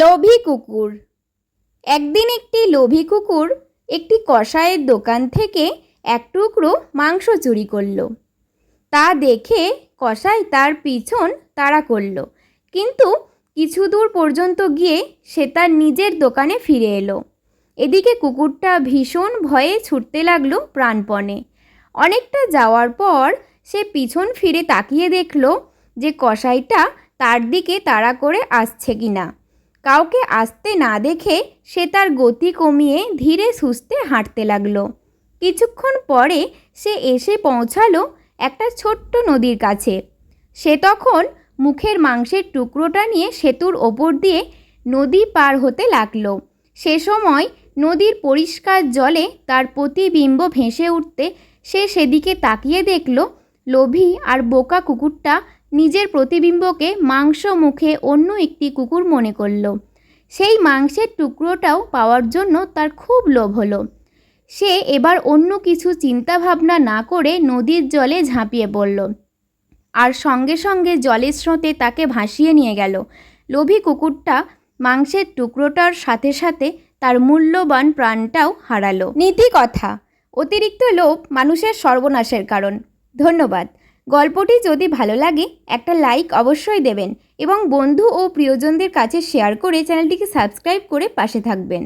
লোভী কুকুর। একদিন একটি লোভী কুকুর একটি কসাইয়ের দোকান থেকে এক টুকরো মাংস চুরি করল। তা দেখে কষাই তার পিছন তাড়া করল। কিন্তু কিছু দূর পর্যন্ত গিয়ে সে তার নিজের দোকানে ফিরে এলো। এদিকে কুকুরটা ভীষণ ভয়ে ছুটতে লাগল প্রাণপণে। অনেকটা যাওয়ার পর সে পিছন ফিরে তাকিয়ে দেখল যে কষাইটা তার দিকে তাড়া করে আসছে কিনা। কাউকে আসতে না দেখে সে তার গতি কমিয়ে ধীরে সুস্থে হাঁটতে লাগল। কিছুক্ষণ পরে সে এসে পৌঁছালো একটা ছোট্ট নদীর কাছে। সে তখন মুখের মাংসের টুকরোটা নিয়ে সেতুর ওপর দিয়ে নদী পার হতে লাগল। সে সময় নদীর পরিষ্কার জলে তার প্রতিবিম্ব ভেসে উঠতে সে সেদিকে তাকিয়ে দেখল, লোভী আর বোকা কুকুরটা নিজের প্রতিবিম্বকে মাংস মুখে অন্য একটি কুকুর মনে করল। সেই মাংসের টুকরোটাও পাওয়ার জন্য তার খুব লোভ হলো। সে এবার অন্য কিছু চিন্তা ভাবনা না করে নদীর জলে ঝাঁপিয়ে পড়ল। আর সঙ্গে সঙ্গে জলের স্রোতে তাকে ভাসিয়ে নিয়ে গেল। লোভী কুকুরটা মাংসের টুকরোটার সাথে সাথে তার মূল্যবান প্রাণটাও হারালো। নীতি কথা, অতিরিক্ত লোভ মানুষের সর্বনাশের কারণ। ধন্যবাদ। গল্পটি যদি ভালো লাগে, একটা লাইক অবশ্যই দেবেন এবং বন্ধু ও প্রিয়জনদের কাছে শেয়ার করে চ্যানেলটিকে সাবস্ক্রাইব করে পাশে থাকবেন।